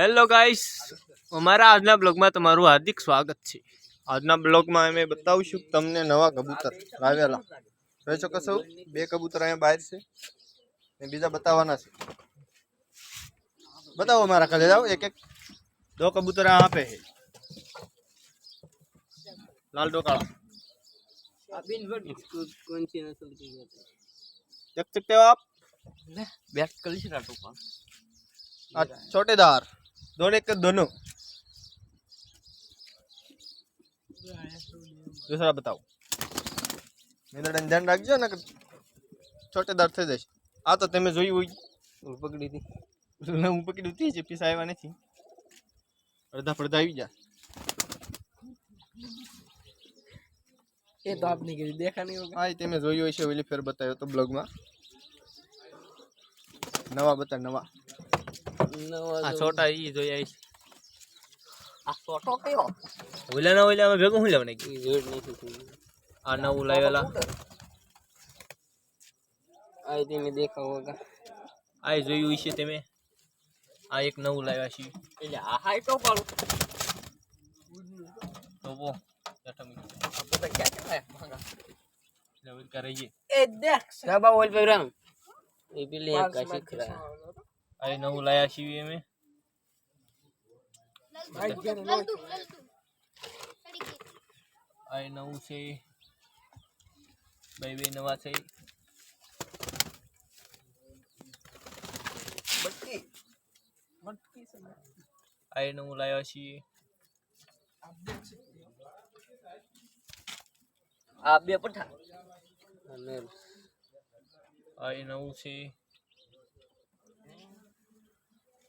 hello guys हमारा आज blog में तुम्हारो हार्दिक स्वागत है आज ब्लॉग में मैं बताऊँ तुमने नवा कबूतर लावेला वैसे कसो बे कबूतर आए बाहर से मैं बीजा बतावाना से बताओ हमारा कले जाओ एक एक दो कबूतर यहाँ पे है लाल दो काला देख सकते हो आप छोटेदार दोनों एक दोनों दूसरा बताओ में लडन जान रख जो न छोटे डर થઈ જ આ તો તમે જોઈ હોય પકડીતી ન હું પકડીતી છે પૈસા આયા નથી અર્ધા પડધા આવી જા એ તો આપની કે દેખાની હોય આ તમે જોઈ હોય છે એ ફરી બતાયો તો બ્લોગમાં નવા બતર નવા આ નાવ આ છોટા ઈ જોઈ આ છોટો કયો ઓલા ના ઓલા અમે ભેગો હું લાવને જો નથી આ નવું લાવેલા આ ઈ તમે દેખાવા આ જોઈ ઉ છે તમે આ એક નવું લાવ્યા છે એટલે આ હાઈ તો પાળો જોવો કેટામિનિટ તો કે કાય માંગા લાવત કરી એ દેખ જો બોલ ભરા એ પેલે એક કા સિખરા અરે નવું લાયા છીએ અમે અરે નવું છે બે બે નવા છે મટકી મટકી નવું લાયા છીએ આ બે પઠા અને અરે નવું છે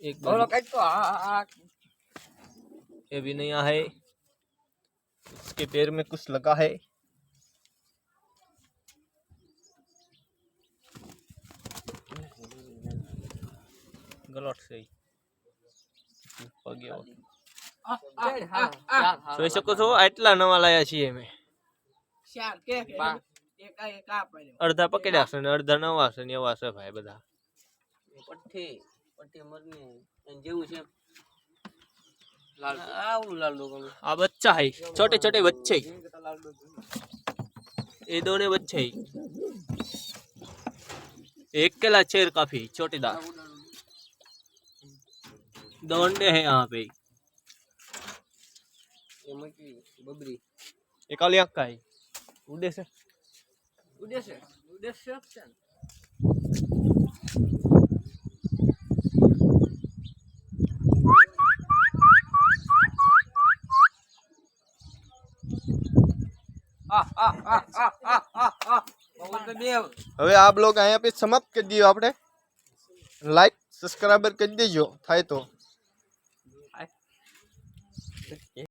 एक बोलो कैसे तो ये भी नहीं आ है इसके पैर में कुछ लगा है गलत सही हाँ, तो लाया छे अर्धा पकड़ा अर्धा नवा बता જેવું बच्चा है छोटे छोटे बच्चे ये दोनों बच्चे एक केला शेर काफी छोटे दार दो अंडे हैं यहाँ पे बबरी ये काली आंख का है उद्देश्य હવે આ બ્લોગ અહીંયા પછી સમાપ્ત કરી દઈએ આપણે લાઈક સબસ્ક્રાઈબર કરી દેજો થાય તો